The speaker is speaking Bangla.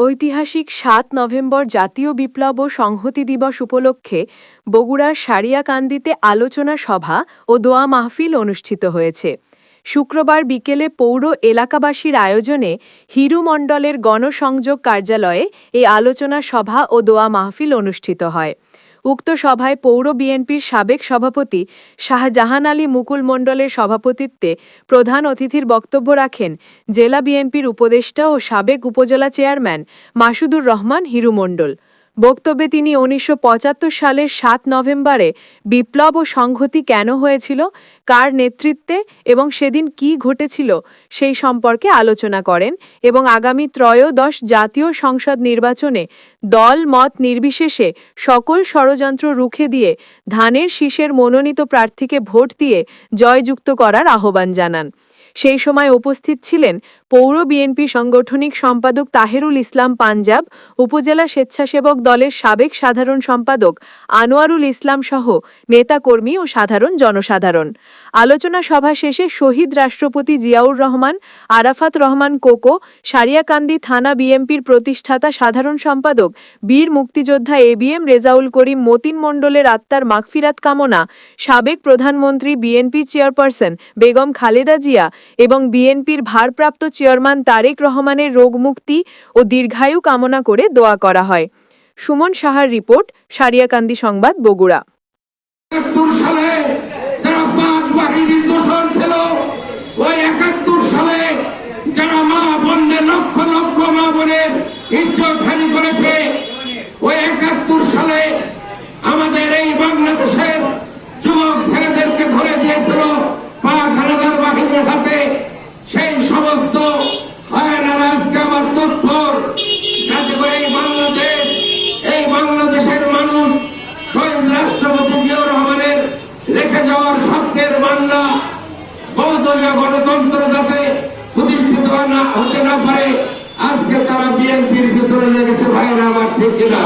ঐতিহাসিক সাত নভেম্বর জাতীয় বিপ্লব ও সংহতি দিবস উপলক্ষে বগুড়ার সারিয়াকান্দিতে আলোচনা সভা ও দোয়া মাহফিল অনুষ্ঠিত হয়েছে। শুক্রবার বিকেলে পৌর এলাকাবাসীর আয়োজনে হিরু মণ্ডলের গণসংযোগ কার্যালয়ে এই আলোচনা সভা ও দোয়া মাহফিল অনুষ্ঠিত হয়। উক্ত সভায় পৌর বিএনপির সাবেক সভাপতি শাহজাহান আলী মুকুল মণ্ডলের সভাপতিত্বে প্রধান অতিথির বক্তব্য রাখেন জেলা বিএনপির উপদেষ্টা ও সাবেক উপজেলা চেয়ারম্যান মাসুদুর রহমান হিরু মণ্ডল বক্তব্যে তিনি উনিশশো পঁচাত্তর সালের সাত নভেম্বরে বিপ্লব ও সংহতি কেন হয়েছিল, কার নেতৃত্বে এবং সেদিন কি ঘটেছিল সেই সম্পর্কে আলোচনা করেন এবং আগামী ত্রয়োদশ জাতীয় সংসদ নির্বাচনে দল মত নির্বিশেষে সকল ষড়যন্ত্র রুখে দিয়ে ধানের শীষের মনোনীত প্রার্থীকে ভোট দিয়ে জয়যুক্ত করার আহ্বান জানান। সেই সময় উপস্থিত ছিলেন পৌর বিএনপি সাংগঠনিক সম্পাদক তাহেরুল ইসলাম পাঞ্জাব, উপজেলা স্বেচ্ছাসেবক দলের সাবেক সাধারণ সম্পাদক আনোয়ারুল ইসলাম সহ নেতাকর্মী ও সাধারণ জনসাধারণ। আলোচনা সভা শেষে শহীদ রাষ্ট্রপতি জিয়াউর রহমান, আরাফাত রহমান কোকো, সারিয়াকান্দি থানা বিএমপির প্রতিষ্ঠাতা সাধারণ সম্পাদক বীর মুক্তিযোদ্ধা A B M Rezaul Karim, Motin মণ্ডলের আত্মার মাগফিরাত কামনা, সাবেক প্রধানমন্ত্রী বিএনপির চেয়ারপারসন বেগম খালেদা জিয়া এবং বিএনপির ভারপ্রাপ্ত চেয়ারম্যান তারেক রহমানের রোগমুক্তি ও দীর্ঘায়ু কামনা করে দোয়া করা হয়। সুমন সাহার রিপোর্ট, সারিয়াকান্দি সংবাদ, বগুড়া। ইজ্জত হানি করেছে, ওই একাত্তর সালে আমাদের এই বাংলাদেশের যাওয়ার স্বপ্নের বাংলা বহুদলীয় গণতন্ত্র যাতে প্রতিষ্ঠিত না হতে না পারে, আজকে তারা বিএনপির পেছনে লেগেছে ভাইরা, আমার ঠিক কিনা?